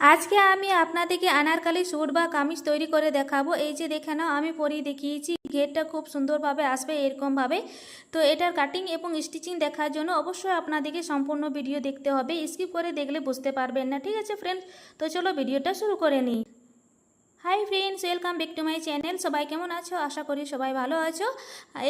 আজকে আমি আপনাদেরকে আনারকালি স্যুট বা কামিজ তৈরি করে দেখাবো। এই যে দেখে নাও, আমি পরিয়ে দেখিয়েছি। গেটটা খুব সুন্দরভাবে আসবে এরকমভাবে। তো এটার কাটিং এবং স্টিচিং দেখার জন্য অবশ্যই আপনাদেরকে সম্পূর্ণ ভিডিও দেখতে হবে। স্কিপ করে দেখলে বুঝতে পারবেন না, ঠিক আছে ফ্রেন্ডস তো চলো ভিডিওটা শুরু করে নিই। Hi friends welcome back to my channel সবাই কেমন আছো? আশা করি সবাই ভালো আছো।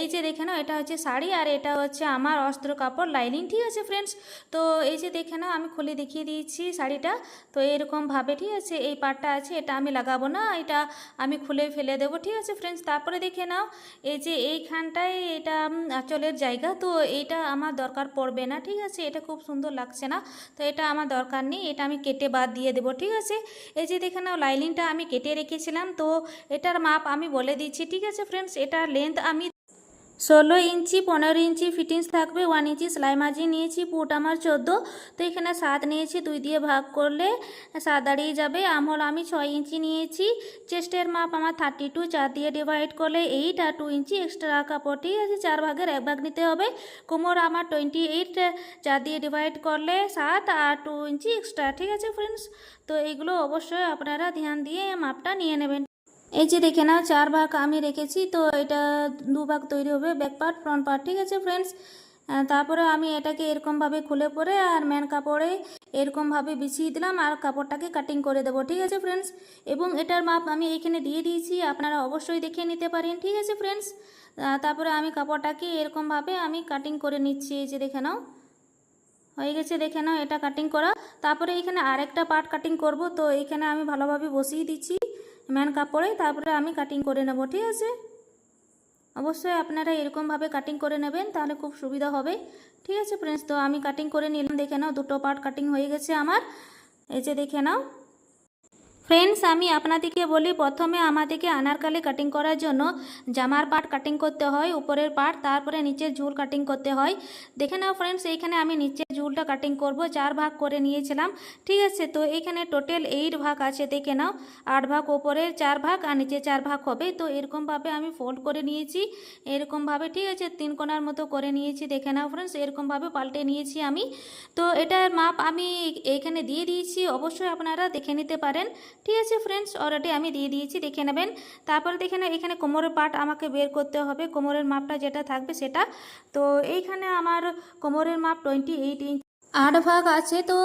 এই যে দেখে নাও, এটা হচ্ছে শাড়ি আর এটা হচ্ছে আমার অস্ত্র কাপড় লাইনিং ঠিক আছে ফ্রেন্ডস তো এই যে দেখে নাও, আমি খুলে দেখিয়ে দিয়েছি শাড়িটা। তো এরকমভাবে ঠিক আছে, এই পাটটা আছে, এটা আমি লাগাবো না, এটা আমি খুলে ফেলে দেবো, ঠিক আছে ফ্রেন্ডস তারপরে দেখে নাও, এই যে এইখানটায় এটা আঁচলের জায়গা, তো এইটা আমার দরকার পড়বে না, ঠিক আছে? এটা খুব সুন্দর লাগছে না, তো এটা আমার দরকার নেই, এটা আমি কেটে বাদ দিয়ে দেবো, ঠিক আছে? এই যে দেখে নাও লাইনিংটা আমি কেটে রেখেছিলাম তো এটার মাপ আমি বলে দিচ্ছি। ঠিক আছে ফ্রেন্ডস এটার লেন্থ আমি ষোলো ইঞ্চি, পনেরো ইঞ্চি ফিটিংস থাকবে ওয়ান ইঞ্চি সেলাই মাঝি নিয়েছি, পুট আমার চোদ্দ। তো এখানে সাত নিয়েছি, দুই দিয়ে ভাগ করলে সাত দাঁড়িয়ে যাবে। আমল আমি ছয় ইঞ্চি নিয়েছি চেস্টের মাপ আমার থার্টি টু চার দিয়ে ডিভাইড করলে এইট আর টু ইঞ্চি এক্সট্রা কাপড় ঠিক আছে, চার ভাগের এক ভাগ নিতে হবে। কোমর আমার টোয়েন্টি এইট চার দিয়ে ডিভাইড করলে সাত আর টু ইঞ্চি এক্সট্রা ঠিক আছে ফ্রেন্ডস তো এইগুলো অবশ্যই আপনারা ধ্যান দিয়ে মাপটা নিয়ে নেবেন। এই যে দেখে নাও, চার ভাগ আমি রেখেছি, তো এটা দু ভাগ তৈরি হবে ব্যাক পার্ট ফ্রন্ট পার্ট ঠিক আছে ফ্রেন্ডস তারপরে আমি এটাকে এরকমভাবে খুলে পরে আর ম্যান কাপড়ে এরকমভাবে বিছিয়ে দিলাম আর কাপড়টাকে কাটিং করে দেবো, ঠিক আছে ফ্রেন্ডস এবং এটার মাপ আমি এখানে দিয়ে দিয়েছি, আপনারা অবশ্যই দেখে নিতে পারেন, ঠিক আছে ফ্রেন্ডস তারপরে আমি কাপড়টাকে এরকমভাবে আমি কাটিং করে নিচ্ছি, এই যে দেখে নাও। হয়ে গেছে, দেখে নাও এটা কাটিং করা। তারপরে এখানে আরেকটা পার্ট কাটিং করব, তো এখানে আমি ভালোভাবে বসিয়ে দিচ্ছি। ম্যান কাপড়ে, তারপরে আমি কাটিং করে নেব, ঠিক আছে? অবশ্যই আপনারা এরকমভাবে কাটিং করে নেবেন, তাহলে খুব সুবিধা হবে। ঠিক আছে ফ্রেন্ডস তো আমি কাটিং করে নিলাম, দেখে নাও দুটো পার্ট কাটিং হয়ে গেছে আমার। এই যে দেখে নাও। ফ্রেন্ডস আমি আপনাদেরকে বলি, প্রথমে আমাদেরকে আনারকালি কাটিং করার জন্য জামার পার্ট কাটিং করতে হয়, উপরের পার্ট তারপরে নিচের ঝুল কাটিং করতে হয়। দেখে নাও ফ্রেন্ডস এইখানে আমি নিচের ঝুলটা কাটিং করব, চার ভাগ করে নিয়েছিলাম, ঠিক আছে? তো এইখানে টোটাল এইট ভাগ আছে, দেখে নাও, আট ভাগ ওপরের চার ভাগ আর নিচে চার ভাগ হবে। তো এরকমভাবে আমি ফোল্ড করে নিয়েছি, এরকমভাবে, ঠিক আছে? তিন কোণার মতো করে নিয়েছি, দেখে নাও ফ্রেন্ডস এরকমভাবে পাল্টে নিয়েছি আমি। তো এটার মাপ আমি এইখানে দিয়ে দিয়েছি, অবশ্যই আপনারা দেখে নিতে পারেন। ঠিক আছে ফ্রেন্ডস অলরেডি আমি দিয়ে দিয়েছি, দেখে নেবেন। তারপরে দেখে নেবেন এখানে কোমরের পাট আমাকে বের করতে হবে। কোমরের মাপটা যেটা থাকবে সেটা। তো এইখানে আমার কোমরের মাপ টোয়েন্টি এইট ইঞ্চ আট ভাগ আছে তো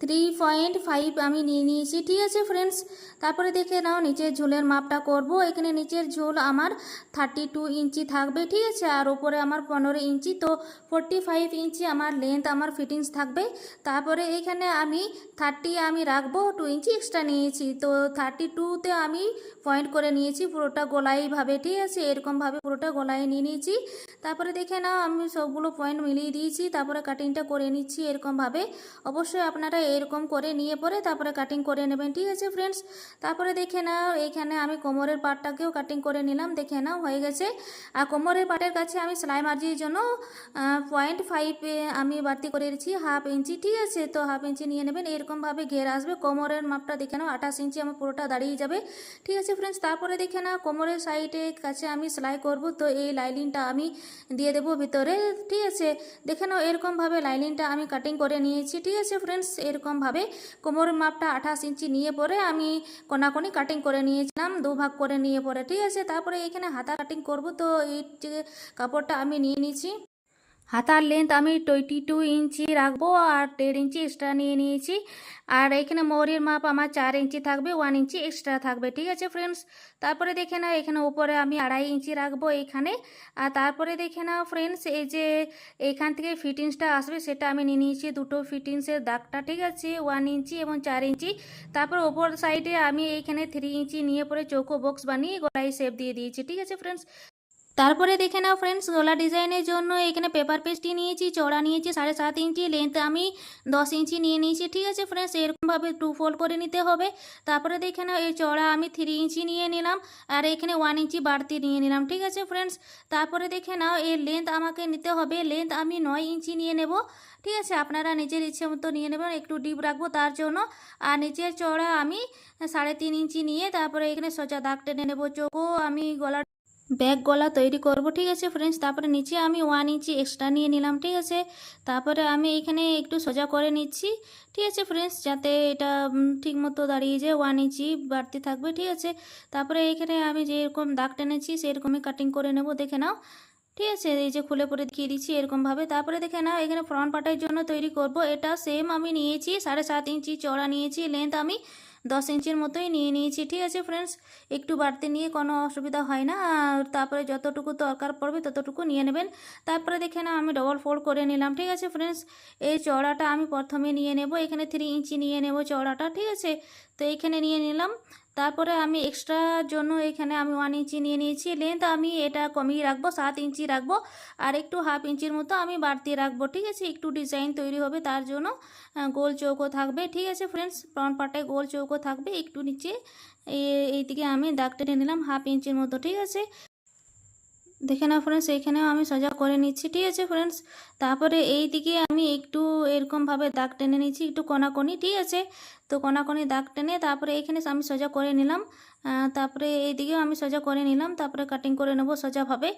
থ্রি পয়েন্ট ফাইভ আমি নিয়ে নিয়েছি, ঠিক আছে ফ্রেন্ডস তারপরে দেখে নাও নিচের ঝোলের মাপটা করব। এখানে নিচের ঝোল আমার থার্টি টু ইঞ্চি থাকবে, ঠিক আছে? আর ওপরে আমার পনেরো ইঞ্চি, তো ফোরটি ফাইভ ইঞ্চি আমার লেন্থ আমার ফিটিংস থাকবে। তারপরে এখানে আমি থার্টি আমি রাখব টু ইঞ্চি এক্সট্রা নিয়েছি, তো থার্টি টুতে আমি পয়েন্ট করে নিয়েছি পুরোটা গোলাইভাবে ঠিক আছে? এরকমভাবে পুরোটা গোলাই নিয়ে নিয়েছি। তারপরে দেখে নাও আমি সবগুলো পয়েন্ট মিলিয়ে দিয়েছি, তারপরে কাটিংটা করে নিচ্ছি এরকমভাবে অবশ্যই আপনারা এরকম করে নিয়ে পরে তারপরে কাটিং করে নেবেন, ঠিক আছে ফ্রেন্ডস তারপরে দেখে নাও, এখানে আমি কোমরের পার্টটাকেও কাটিং করে নিলাম, দেখে নাও, হয়ে গেছে। আর কোমরের পাটের কাছে আমি সেলাই মার্জির জন্য পয়েন্ট ফাইভ আমি বাড়তি করে দিচ্ছি হাফ ইঞ্চি, ঠিক আছে? তো হাফ ইঞ্চি নিয়ে নেবেন, এরকমভাবে ঘের আসবে, কোমরের মাপটা দেখে নাও, আঠাশ ইঞ্চি আমার পুরোটা দাঁড়িয়ে যাবে, ঠিক আছে ফ্রেন্ডস তারপরে দেখে নাও, কোমরের সাইডের কাছে আমি সেলাই করব, তো এই লাইনিংটা আমি দিয়ে দেবো ভিতরে, ঠিক আছে? দেখে নাও, এরকমভাবে লাইনিংটা আমি কাটিং করে নিয়েছি, ঠিক আছে ফ্রেন্ডস এরকমভাবে কোমরের মাপটা আঠাশ ইঞ্চি নিয়ে পরে আমি কোনাকোনি কাটিং করে নিয়েছিলাম দুভাগ করে নিয়ে পরে, ঠিক আছে? তারপরে এখানে হাতা কাটিং করব, তো এই কাপড়টা আমি নিয়ে নিয়েছি। হাতার লেন্থ আমি টোয়েন্টি টু ইঞ্চি রাখব আর দেড় ইঞ্চি এক্সট্রা নিয়ে নিয়েছি। আর এখানে মৌরির মাপ আমার চার ইঞ্চি থাকবে ওয়ান ইঞ্চি এক্সট্রা থাকবে, ঠিক আছে ফ্রেন্ডস তারপরে দেখে নাও, এখানে উপরে আমি আড়াই ইঞ্চি রাখব এখানে। আর তারপরে দেখে নাও ফ্রেন্ডস এই যে এইখান থেকে ফিটিংসটা আসবে, সেটা আমি নিয়ে নিয়েছি দুটো ফিটিংসের দাগটা, ঠিক আছে? ওয়ান ইঞ্চি এবং চার ইঞ্চি। তারপর ওপর সাইডে আমি এইখানে থ্রি ইঞ্চি নিয়ে পরে চৌকো বক্স বানিয়ে গলায় শেপ দিয়ে দিয়েছি, ঠিক আছে ফ্রেন্ডস তারপরে দেখে নাও ফ্রেন্ডস গলা ডিজাইনের জন্য এখানে পেপার পেস্টটি নিয়েছি চড়া নিয়েছি, সাড়ে সাত ইঞ্চি লেন্থ আমি দশ ইঞ্চি নিয়ে নিয়েছি, ঠিক আছে ফ্রেন্ডস এরকমভাবে টু ফোল্ড করে নিতে হবে। তারপরে দেখে নাও, এই চড়া আমি থ্রি ইঞ্চি নিয়ে নিলাম, আর এখানে ওয়ান ইঞ্চি বাড়তি নিয়ে নিলাম, ঠিক আছে ফ্রেন্ডস তারপরে দেখে নাও এর লেন্থ আমাকে নিতে হবে লেন্থ আমি নয় ইঞ্চি নিয়ে নেব, ঠিক আছে? আপনারা নিজের ইচ্ছে মতো নিয়ে নেবেন, একটু ডিপ রাখব তার জন্য। আর নিচের চড়া আমি সাড়ে তিন ইঞ্চি নিয়ে, তারপরে এখানে সোজা দাগ টেনে নেব, চোখও আমি গলা ব্যাক গলা তৈরি করব, ঠিক আছে ফ্রেন্ডস তারপরে নিচে আমি ওয়ান ইঞ্চি এক্সট্রা নিয়ে নিলাম, ঠিক আছে? তারপরে আমি এখানে একটু সোজা করে নিচ্ছি, ঠিক আছে ফ্রেন্ডস যাতে এটা ঠিকমতো দাঁড়িয়ে যায় ওয়ান ইঞ্চি বাড়তি থাকবে, ঠিক আছে? তারপরে এখানে আমি যেরকম দাগ টেনেছি, সেরকমই কাটিং করে নেব, দেখে নাও। ঠিক আছে, এই যে খুলে পরে দেখিয়ে দিচ্ছি এরকমভাবে তারপরে দেখে নাও, এখানে ফ্রন্ট পার্টের জন্য তৈরি করব। এটা সেম আমি নিয়েছি, সাড়ে সাত ইঞ্চি চড়া নিয়েছি লেন্থ আমি দশ ইঞ্চির মতোই নিয়ে নিয়েছি। ঠিক আছে ফ্রেন্ডস একটু বাড়তি নিয়ে কোনো অসুবিধা হয় না। তারপরে যতটুকু দরকার পড়বে ততটুকু নিয়ে নেবেন। তারপরে দেখে না আমি ডবল ফোল্ড করে নিলাম। ঠিক আছে ফ্রেন্ডস এই চওড়াটা আমি প্রথমে নিয়ে নেব। এখানে থ্রি ইঞ্চি নিয়ে নেব চওড়াটা। ঠিক আছে, তো এইখানে নিয়ে নিলাম। তারপরে আমি এক্সট্রা জন্য এখানে আমি ওয়ান ইঞ্চি নিয়ে নিয়েছি। লেন্থ আমি এটা কমিয়ে রাখব, সাত ইঞ্চি রাখব আর একটু হাফ ইঞ্চির মতো আমি বাড়তি রাখব, ঠিক আছে? একটু ডিজাইন তৈরি হবে তার জন্য গোল চৌকো থাকবে, ঠিক আছে ফ্রেন্ডস ফ্রন্ট পার্টে গোল চৌকো থাকবে, একটু নিচে এই- দিকে আমি দাগ টেনে নিলাম হাফ ইঞ্চির মতো, ঠিক আছে? দেখে নাও ফ্রেন্ডস এইখানেও আমি সোজা করে নিচ্ছি, ঠিক আছে ফ্রেন্ডস তারপরে এই দিকে আমি একটু এরকমভাবে দাগ টেনে নিচ্ছি, একটু কোনাকোনি, ঠিক আছে? তো কোনাকোনি দাগ টেনে তারপরে এইখানে আমি সোজা করে নিলাম। তারপরে এইদিকেও আমি সোজা করে নিলাম, তারপরে কাটিং করে নেব সোজাভাবে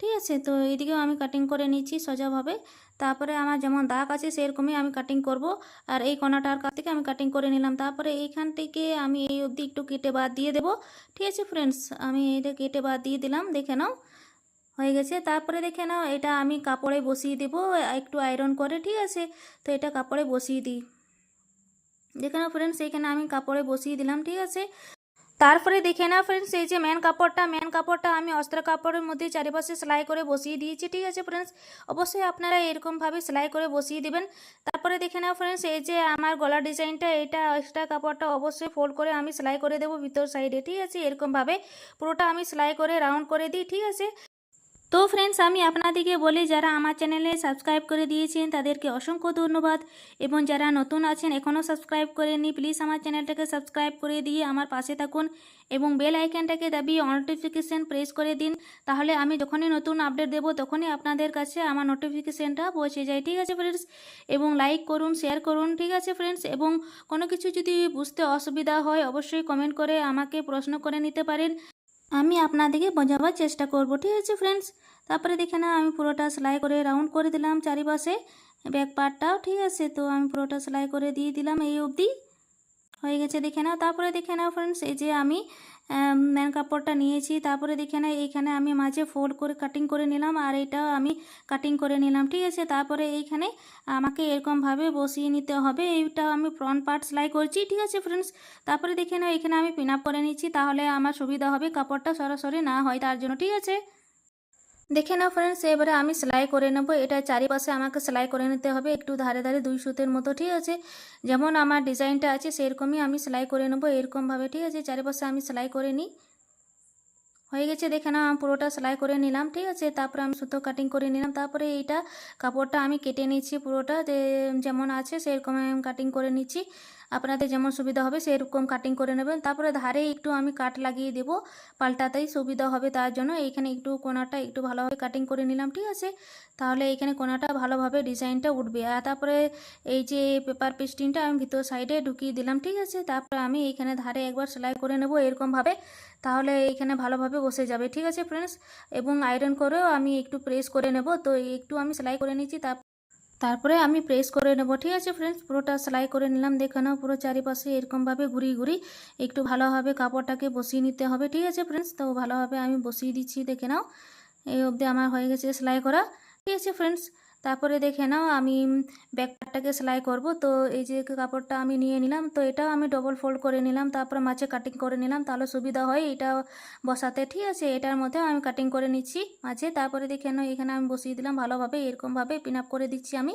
ঠিক আছে? তো এইদিকেও আমি কাটিং করে নিচ্ছি সোজাভাবে তারপরে আমার যেমন দাগ আছে সেরকমই আমি কাটিং করব, আর এই কোনাটার কাছ থেকে আমি কাটিং করে নিলাম। তারপরে এইখান থেকে আমি এই অবধি একটু কেটে বাদ দিয়ে দেবো, ঠিক আছে ফ্রেন্ডস আমি এটা কেটে বাদ দিয়ে দিলাম, দেখে নাও। হয়ে গেছে। তারপরে দেখে নাও, এটা আমি কাপড়ে বসিয়ে দেবো, একটু আয়রন করে, ঠিক আছে? তো এটা কাপড়ে বসিয়ে দিই। দেখে নাও ফ্রেন্ডস এখানে আমি কাপড়ে বসিয়ে দিলাম, ঠিক আছে? তারপরে দেখে না ফ্রেন্ডস এই যে মেন কাপড়টা মেন কাপড়টা আমি অস্ত্র কাপড়ের মধ্যে চারিপাশে সেলাই করে বসিয়ে দিয়েছি, ঠিক আছে ফ্রেন্ডস অবশ্যই আপনারা এরকমভাবে সেলাই করে বসিয়ে দিবেন। তারপরে দেখে নাও ফ্রেন্ডস এই যে আমার গলার ডিজাইনটা এটা এক্সট্রা কাপড়টা অবশ্যই ফোল্ড করে আমি সেলাই করে দেবো ভিতর সাইডে ঠিক আছে? এরকমভাবে পুরোটা আমি সেলাই করে রাউন্ড করে দিই, ঠিক আছে? তো ফ্রেন্ডস আমি আপনাদেরকে বলি, যারা আমার চ্যানেলে সাবস্ক্রাইব করে দিয়েছেন, তাদেরকে অসংখ্য ধন্যবাদ। এবং যারা নতুন আছেন, এখনও সাবস্ক্রাইব করেননি প্লিজ আমার চ্যানেলটাকে সাবস্ক্রাইব করে দিয়ে আমার পাশে থাকুন এবং বেল আইকনটাকে দাবিয়ে নোটিফিকেশান প্রেস করে দিন। তাহলে আমি যখনই নতুন আপডেট দেবো, তখনই আপনাদের কাছে আমার নোটিফিকেশানটা পৌঁছে যায়। ঠিক আছে ফ্রেন্ডস এবং লাইক করুন শেয়ার করুন, ঠিক আছে ফ্রেন্ডস এবং কোনো কিছু যদি বুঝতে অসুবিধা হয়, অবশ্যই কমেন্ট করে আমাকে প্রশ্ন করে নিতে পারেন। আমি আপনাদেরকে বোঝাবার চেষ্টা করব, ঠিক আছে ফ্রেন্ডস তারপরে দেখে না আমি পুরোটা সেলাই করে রাউন্ড করে দিলাম চারিপাশে ব্যাক পার্টটাও ঠিক আছে? তো আমি পুরোটা সেলাই করে দিয়ে দিলাম এই অবধি। হয়ে গেছে, দেখে নাও। তারপরে দেখে নাও ফ্রেন্ডস এই যে আমি ম্যান কাপড়টা নিয়েছি। তারপরে দেখে না, এইখানে আমি মাঝে ফোল্ড করে কাটিং করে নিলাম আর এটাও আমি কাটিং করে নিলাম, ঠিক আছে? তারপরে এইখানে আমাকে এরকমভাবে বসিয়ে নিতে হবে। এইটাও আমি ফ্রন্ট পার্ট সেলাই করছি, ঠিক আছে ফ্রেন্ডস তারপরে দেখে না এখানে আমি পিন আপ করে নিচ্ছি, তাহলে আমার সুবিধা হবে কাপড়টা সরাসরি না হয় তার জন্য, ঠিক আছে? দেখে নাও ফ্রেন্ডস এবারে আমি সেলাই করে নেব। এটা চারিপাশে আমাকে সেলাই করে নিতে হবে। একটু ধারে ধারে দুই সুতের মতো, ঠিক আছে? যেমন আমার ডিজাইনটা আছে, সেরকমই আমি সেলাই করে নেব এরকমভাবে, ঠিক আছে? চারিপাশে আমি সেলাই করে নিই। হয়ে গেছে, দেখে না পুরোটা সেলাই করে নিলাম, ঠিক আছে? তারপরে আমি সুতো কাটিং করে নিলাম। তারপরে এইটা কাপড়টা আমি কেটে নিচ্ছি পুরোটা। যেমন আছে, সেরকম আমি কাটিং করে নিচ্ছি। আপনাদের যেমন সুবিধা হবে সেরকম কাটিং করে নেবেন। তারপরে ধারে একটু আমি কাট লাগিয়ে দেব, পাল্টাতেই সুবিধা হবে তার জন্য। এইখানে একটু কোনাটা একটু ভালোভাবে কাটিং করে নিলাম, ঠিক আছে? তাহলে এইখানে কোনাটা ভালোভাবে ডিজাইনটা উঠবে। আর তারপরে এই যে পেপার পেস্টিংটা আমি ভিতর সাইডে ঢুকিয়ে দিলাম, ঠিক আছে? তারপরে আমি এইখানে ধারে একবার সেলাই করে নেব এরকমভাবে, তাহলে এইখানে ভালোভাবে বসে যাবে, ঠিক আছে ফ্রেন্ডস এবং আয়রন করেও আমি একটু প্রেস করে নেব। তো একটু আমি সেলাই করে নিচ্ছি তার তারপরে আমি প্রেস করে নেব, ঠিক আছে ফ্রেন্ডস পুরোটা সেলাই করে নিলাম, দেখে নাও পুরো চারিপাশে এরকমভাবে ঘুরি ঘুরি একটু ভালোভাবে কাপড়টাকে বসিয়ে নিতে হবে, ঠিক আছে ফ্রেন্ডস তো ভালোভাবে আমি বসিয়ে দিচ্ছি, দেখে নাও। এই অবধি আমার হয়ে গেছে সেলাই করা, ঠিক আছে ফ্রেন্ডস তারপরে দেখে নাও আমি ব্যাক পার্টটাকে সেলাই করব। তো এই যে কাপড়টা আমি নিয়ে নিলাম, তো এটাও আমি ডবল ফোল্ড করে নিলাম, তারপরে মাঝে কাটিং করে নিলাম। তাহলে সুবিধা হয় এটা বসাতে। ঠিক আছে, এটার মধ্যে আমি কাটিং করে নিচ্ছি মাঝে। তারপরে দেখে নাও, এখানে আমি বসিয়ে দিলাম ভালোভাবে, এরকমভাবে পিন আপ করে দিচ্ছি আমি।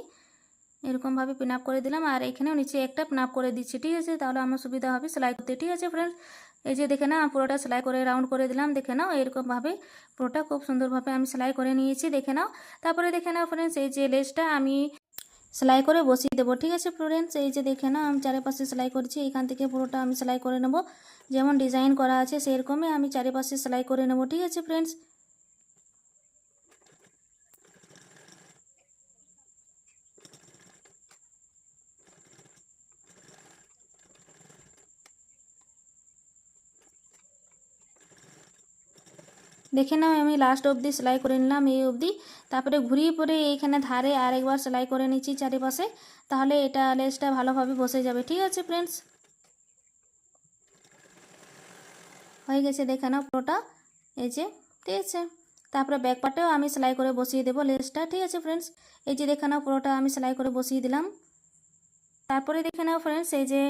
এরকমভাবে পিন আপ করে দিলাম, আর এখানেও নিচে একটা পিন আপ করে দিচ্ছি। ঠিক আছে, তাহলে আমার সুবিধা হবে সেলাই করতে। ঠিক আছে ফ্রেন্ডস এই যে দেখে না পুরোটা সেলাই করে রাউন্ড করে দিলাম। দেখে নাও এরকমভাবে পুরোটা খুব সুন্দরভাবে আমি সেলাই করে নিয়েছি। দেখে নাও, তারপরে দেখে নাও ফ্রেন্ডস এই যে লেসটা আমি সেলাই করে বসিয়ে দেবো। ঠিক আছে ফ্রেন্ডস এই যে দেখে নাও, আমি চারিপাশে সেলাই করছি। এখান থেকে পুরোটা আমি সেলাই করে নেব। যেমন ডিজাইন করা আছে, সেরকমই আমি চারিপাশে সেলাই করে নেব। ঠিক আছে ফ্রেন্ডস দেখে নাও, আমি লাস্ট অবধি সেলাই করে নিলাম, এই অবধি। তারপরে ঘুরিয়ে পরে এইখানে ধারে আরেকবার সেলাই করে নিচ্ছি চারিপাশে। তাহলে এটা লেসটা ভালোভাবে বসে যাবে, ঠিক আছে ফ্রেন্ডস হয়ে গেছে, দেখে নাও পুরোটা। এই যে, ঠিক আছে। তারপরে ব্যাক পার্টেও আমি সেলাই করে বসিয়ে দেবো লেসটা, ঠিক আছে ফ্রেন্ডস এই যে দেখে নাও পুরোটা আমি সেলাই করে বসিয়ে দিলাম। তারপরে দেখে নাও ফ্রেন্ডস এই যে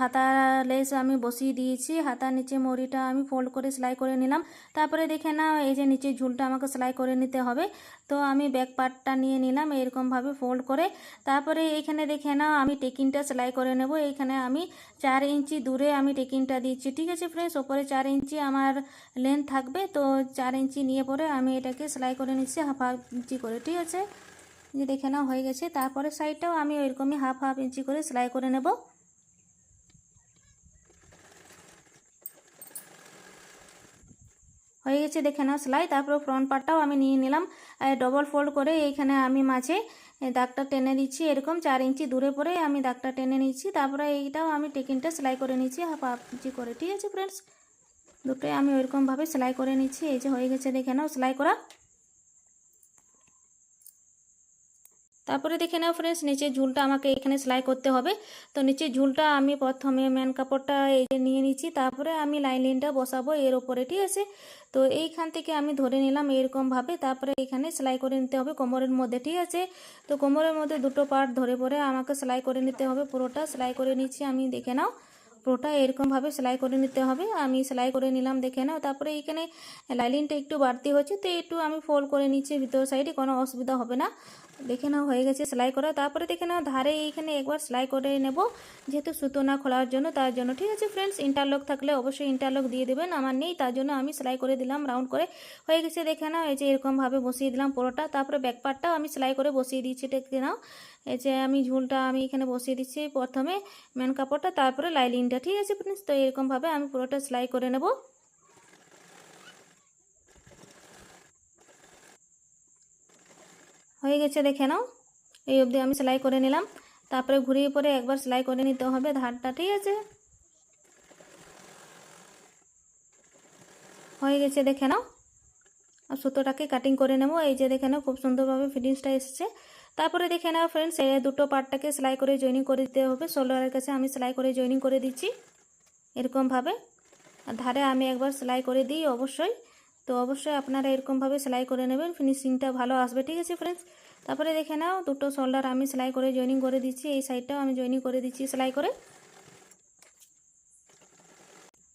হাতা লেস আমি বসিয়ে দিয়েছি। হাতার নিচে মরিটা আমি ফোল্ড করে সেলাই করে নিলাম। তারপরে দেখে নাও এই যে নিচে ঝুলটা আমাকে সেলাই করে নিতে হবে। তো আমি ব্যাক পার্টটা নিয়ে নিলাম এরকমভাবে ফোল্ড করে। তারপরে এইখানে দেখে নাও আমি টেকিংটা সেলাই করে নেব। এইখানে আমি চার ইঞ্চি দূরে আমি টেকিংটা দিচ্ছি। ঠিক আছে ফ্রেন্ডস ওপরে চার ইঞ্চি আমার লেন্থ থাকবে। তো চার ইঞ্চি নিয়ে পরে আমি এটাকে সেলাই করে নিচ্ছি, হাফ হাফ ইঞ্চি করে। ঠিক আছে? যে দেখে নাও, হয়ে গেছে। তারপরে সাইডটাও আমি ওইরকমই হাফ হাফ ইঞ্চি করে সেলাই করে নেব। হয়ে গেছে, দেখে নাও সেলাই। তারপরে ফ্রন্ট পার্টটাও আমি নিয়ে নিলাম। ডবল ফোল্ড করে এইখানে আমি মাঝে দাগটা টেনে দিচ্ছি এরকম চার ইঞ্চি দূরে পরে আমি দাগটা টেনে নিচ্ছি। তারপরে এইটাও আমি টেকিংটা সেলাই করে নিচ্ছি হাফ হাফ ইঞ্চি করে। ঠিক আছে ফ্রেন্ডস দুটোই আমি ওইরকমভাবে সেলাই করে নিচ্ছি। এই যে হয়ে গেছে, দেখে নাও, সেলাই করা। তারপরে দেখে নাও ফ্রেন্ডস নিচে ঝুলটা আমাকে এখানে সেলাই করতে হবে। তো নিচে ঝুলটা আমি প্রথমে ম্যান কাপড়টা এই যে নিয়ে নিচ্ছি, তারপরে আমি লাইনিংটা বসাবো এর ওপরে ঠিক আছে? তো এইখান থেকে আমি ধরে নিলাম এরকমভাবে তারপরে এখানে সেলাই করে নিতে হবে কোমরের মধ্যে, ঠিক আছে? তো কোমরের মধ্যে দুটো পার্ট ধরে পরে আমাকে সেলাই করে নিতে হবে, পুরোটা সেলাই করে নিচ্ছি আমি, দেখে নাও। পুরোটা এরকমভাবে সেলাই করে নিতে হবে, আমি সেলাই করে নিলাম, দেখে নাও। তারপরে এখানে লাইলিনটা একটু বাড়তি হচ্ছে, তো একটু আমি ফোল্ড করে নিচ্ছি, ভিতর সাইডে কোনো অসুবিধা হবে না। দেখে নাও, হয়ে গেছে, সেলাই করা। তারপরে দেখে নাও, ধারে এইখানে একবার সেলাই করে নেব। যেহেতু সুতো না খোলার জন্য, তার জন্য। ঠিক আছে ফ্রেন্ডস ইন্টারলক থাকলে অবশ্যই ইন্টারলক দিয়ে দেবেন, আমার নেই, তার জন্য আমি সেলাই করে দিলাম রাউন্ড করে। হয়ে গেছে, দেখে নাও, এই যে এরকমভাবে বসিয়ে দিলাম পুরোটা। তারপরে ব্যাক পার্টটাও আমি সেলাই করে বসিয়ে দিয়েছি দেখে নাও। এই যে আমি ঝুলটা আমি এখানে বসিয়ে দিচ্ছি প্রথমে মেন কাপড়টা, তারপরে লাইলিনটা ঠিক আছে ফ্রেন্ডস তো এরকমভাবে আমি পুরোটা সেলাই করে নেব। হয়ে গেছে, দেখে নাও। এই অবধি আমি সেলাই করে নিলাম। তারপরে ঘুরিয়ে পরে একবার সেলাই করে নিতে হবে ধারটা, ঠিক আছে? হয়ে গেছে, দেখে নাও। আর সুতোটাকে কাটিং করে নেব। এই যে দেখে নাও, খুব সুন্দরভাবে ফিটিংসটা এসেছে। তারপরে দেখে নাও ফ্রেন্ডস এই দুটো পার্টটাকে সেলাই করে জয়েনিং করে দিতে হবে। শোল্ডারের কাছে আমি সেলাই করে জয়েনিং করে দিচ্ছি, এরকমভাবে। আর ধারে আমি একবার সেলাই করে দিই, অবশ্যই। তো অবশ্যই আপনারা এরকমভাবে সেলাই করে নেবেন। ফিনিশিংটা ভালো আসবে, ঠিক আছে ফ্রেন্ডস তারপরে দেখে নাও, দুটো শোল্ডার আমি সেলাই করে জয়েনিং করে দিচ্ছি। এই সাইডটাও আমি জয়েনিং করে দিচ্ছি সেলাই করে।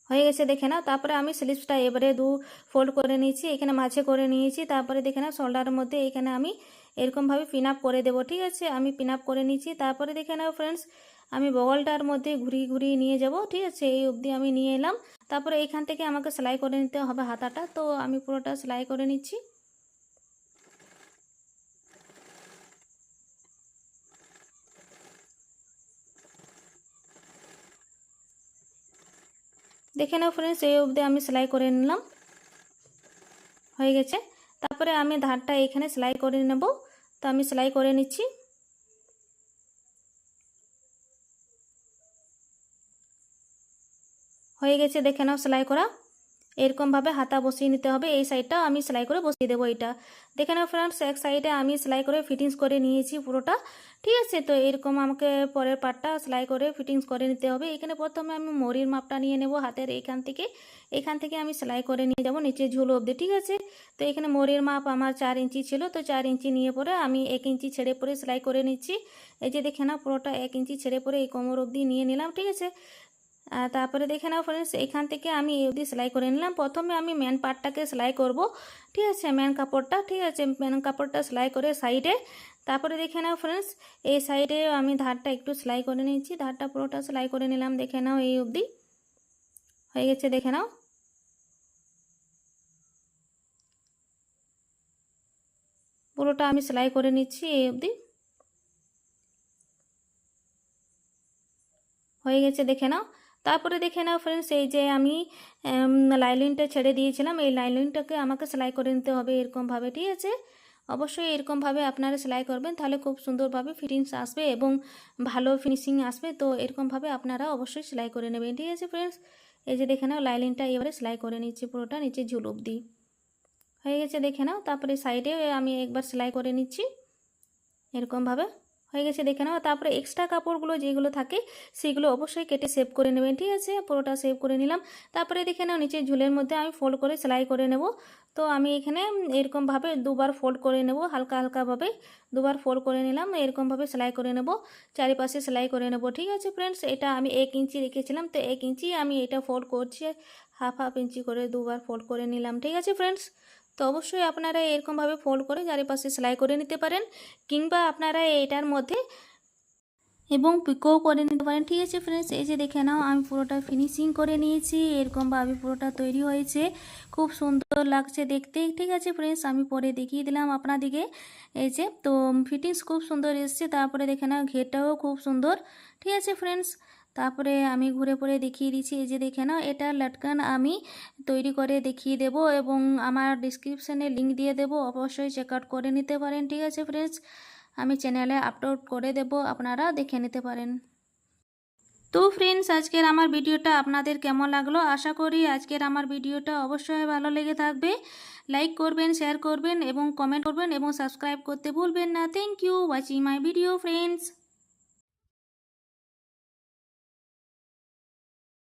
হয়ে গেছে, দেখে নাও। তারপরে আমি স্লিপসটা এবারে দু ফোল্ড করে নিয়েছি, এখানে মাঝে করে নিয়েছি। তারপরে দেখে নাও শোল্ডারের মধ্যে এখানে আমি এরকমভাবে পিন আপ করে দেবো, ঠিক আছে? আমি পিন আপ করে নিয়েছি। তারপরে দেখে নাও ফ্রেন্ডস আমি বগলটার মধ্যে ঘুরিয়ে ঘুরিয়ে নিয়ে যাব, ঠিক আছে? এই অবধি আমি নিয়ে এলাম। তারপরে এখান থেকে আমাকে সেলাই করে নিতে হবে হাতাটা। তো আমি পুরোটা সেলাই করে নিচ্ছি। দেখে নাও ফ্রেন্ডস এই অবধি আমি সেলাই করে নিলাম। হয়ে গেছে। তারপরে আমি ধারটা এখানে সেলাই করে নেব। তো আমি সেলাই করে নিচ্ছি। হয়ে গেছে, দেখে নাও সেলাই করা। এরকমভাবে হাতা বসিয়ে নিতে হবে, এই সাইডটা আমি সেলাই করে বসিয়ে দেবো এটা দেখে নাও ফ্রেন্ডস এক সাইডে আমি সেলাই করে ফিটিংস করে নিয়েছি পুরোটা। ঠিক আছে, তো এরকম আমাকে পরের পার্টটা সেলাই করে ফিটিংস করে নিতে হবে। এখানে প্রথমে আমি মরির মাপটা নিয়ে নেব হাতের এইখান থেকে। এখান থেকে আমি সেলাই করে নিয়ে যাব নিচে ঝুলো অবধি, ঠিক আছে? তো এখানে মরির মাপ আমার চার ইঞ্চি ছিল, তো চার ইঞ্চি নিয়ে পরে আমি এক ইঞ্চি ছেড়ে পরে সেলাই করে নিচ্ছি। এই যে দেখে নাও পুরোটা এক ইঞ্চি ছেড়ে পরে এই কোমর অবধি নিয়ে নিলাম, ঠিক আছে? তারপরে দেখে নাও ফ্রেন্ডস এখান থেকে আমি এই অবধি সেলাই করে নিলাম। প্রথমে আমি মেন পার্টটাকে সেলাই করব। ঠিক আছে? মেন কাপড়টা, ঠিক আছে? মেন কাপড়টা সেলাই করে সাইডে তারপরে দেখে নাও ফ্রেন্ডস এই সাইডে আমি ধারটা একটু সেলাই করে নিচ্ছি ধারটা পুরোটা সেলাই করে নিলাম। দেখে নাও এই অবধি হয়ে গেছে, দেখে নাও। পুরোটা আমি সেলাই করে নিচ্ছি এই অবধি হয়ে গেছে, দেখে নাও। তারপরে দেখে নাও ফ্রেন্ডস এই যে আমি লাইলিনটা ছেড়ে দিয়েছিলাম। এই লাইলিনটাকে আমাকে সেলাই করে নিতে হবে এরকমভাবে, ঠিক আছে? অবশ্যই এরকমভাবে আপনারা সেলাই করবেন, তাহলে খুব সুন্দরভাবে ফিটিংস আসবে এবং ভালো ফিনিশিং আসবে। তো এরকমভাবে আপনারা অবশ্যই সেলাই করে নেবেন, ঠিক আছে ফ্রেন্ডস এই যে দেখে নাও, লাইলিনটা এবারে সেলাই করে নিচ্ছি পুরোটা, নিচে ঝুল অবধি। হয়ে গেছে, দেখে নাও। তারপরে সাইডে আমি একবার সেলাই করে নিচ্ছি, এরকমভাবে। হয়ে গেছে, দেখে নাও। তারপরে এক্সট্রা কাপড়গুলো যেগুলো থাকে, সেগুলো অবশ্যই কেটে সেভ করে নেবেন, ঠিক আছে? পুরোটা সেভ করে নিলাম। তারপরে দেখে নাও নিচে ঝুলের মধ্যে আমি ফোল্ড করে সেলাই করে নেব। তো আমি এখানে এরকমভাবে দুবার ফোল্ড করে নেব, হালকা হালকাভাবে দুবার ফোল্ড করে নিলাম, এরকমভাবে সেলাই করে নেব, চারিপাশে সেলাই করে নেব, ঠিক আছে ফ্রেন্ডস এটা আমি এক ইঞ্চি রেখেছিলাম, তো এক ইঞ্চি আমি এটা ফোল্ড করছি হাফ হাফ ইঞ্চি করে দুবার ফোল্ড করে নিলাম, ঠিক আছে ফ্রেন্ডস তো অবশ্যই আপনারা এরকমভাবে ফোল্ড করে চারিপাশে সেলাই করে নিতে পারেন কিংবা আপনারা এটার মধ্যে এবং পিকোও করে নিতে পারেন। ঠিক আছে ফ্রেন্ডস এই যে দেখে নাও, আমি পুরোটা ফিনিশিং করে নিয়েছি, এরকমভাবে পুরোটা তৈরি হয়েছে। খুব সুন্দর লাগছে দেখতে। ঠিক আছে ফ্রেন্ডস আমি পরে দেখিয়ে দিলাম আপনাদিকে এই যে, তো ফিটিংস খুব সুন্দর এসছে। তারপরে দেখে নাও, ঘেরটাও খুব সুন্দর। ঠিক আছে ফ্রেন্ডস তারপরে আমি ঘুরে পরে দেখিয়ে দিচ্ছি, এই যে দেখে নাও, এটা লটকান আমি তৈরি করে দেখিয়ে দেব এবং আমার ডিসক্রিপশানে লিঙ্ক দিয়ে দেব, অবশ্যই চেক আউট করে নিতে পারেন, ঠিক আছে ফ্রেন্ডস আমি চ্যানেলে আপলোড করে দেব, আপনারা দেখে নিতে পারেন। তো ফ্রেন্ডস আজকের আমার ভিডিওটা আপনাদের কেমন লাগল? আশা করি আজকের আমার ভিডিওটা অবশ্যই ভালো লেগে থাকবে। লাইক করবেন শেয়ার করবেন এবং কমেন্ট করবেন এবং সাবস্ক্রাইব করতে ভুলবেন না। Thank you watching my video friends